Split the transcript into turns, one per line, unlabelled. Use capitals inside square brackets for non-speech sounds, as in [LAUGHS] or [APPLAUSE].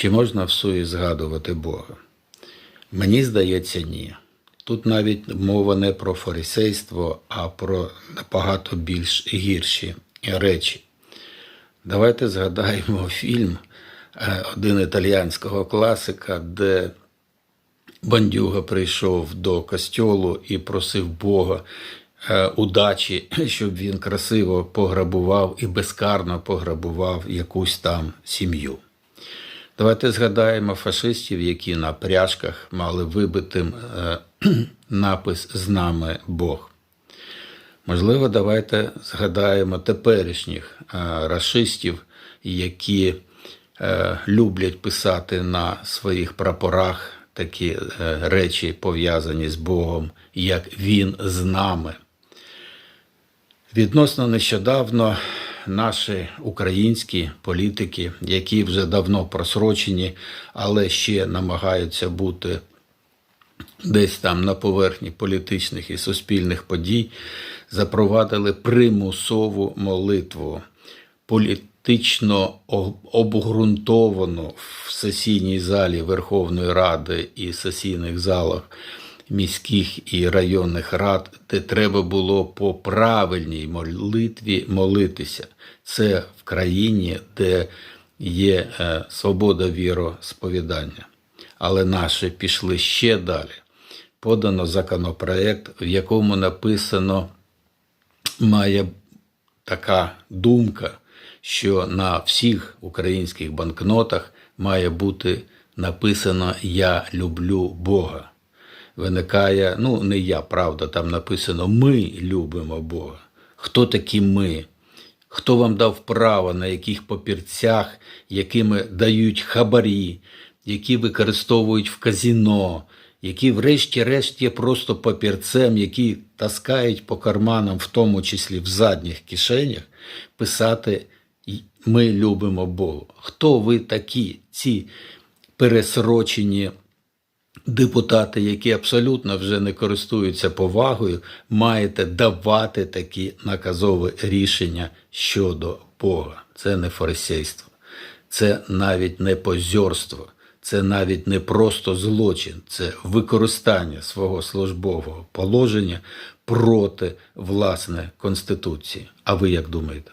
Чи можна всує згадувати Бога? Мені здається, ні. Тут навіть мова не про фарисейство, а про набагато більш гірші речі. Давайте згадаємо [LAUGHS] фільм е, один італіянського класика, де бандюга прийшов до костьолу і просив Бога е, удачі, [CLEARS THROAT] щоб він красиво пограбував і безкарно пограбував якусь там сім'ю. Давайте згадаємо фашистів, які на пряжках мали вибитим е, [CLEARS THROAT] напис з нами Бог. Можливо, давайте згадаємо теперішніх е, рашистів, які е, люблять писати на своїх прапорах такі речі, пов'язані з Богом, як Він з нами. Відносно нещодавно наші українські політики, які вже давно просрочені, але ще намагаються бути десь там на поверхні політичних і суспільних подій, запровадили примусову молитву, політично об- обґрунтовану в сесійній залі Верховної Ради і сесійних залах міських і районних рад, де треба було по правильній молитві молитися. Це в країні, де є е, свобода віросповідання. Але наші пішли ще далі. Подано законопроект, в якому написано має така думка, що на всіх українських банкнотах має бути написано Я люблю Бога. Виникає, ну не я, правда, там написано Ми любимо Бога. Хто такі ми? Хто вам дав право на яких папірцях, якими дають хабарі, які використовують в казіно, які, врешті-решт, є просто папірцем, які таскають по карманам, в тому числі в задніх кишенях, писати Ми любимо Бога. Хто ви такі, ці пересрочені депутати, які абсолютно вже не користуються повагою, маєте давати такі наказові рішення щодо Бога. Це не фарисейство, це навіть не позорство, це навіть не просто злочин, це використання свого службового положення проти власне Конституції. А ви як думаєте?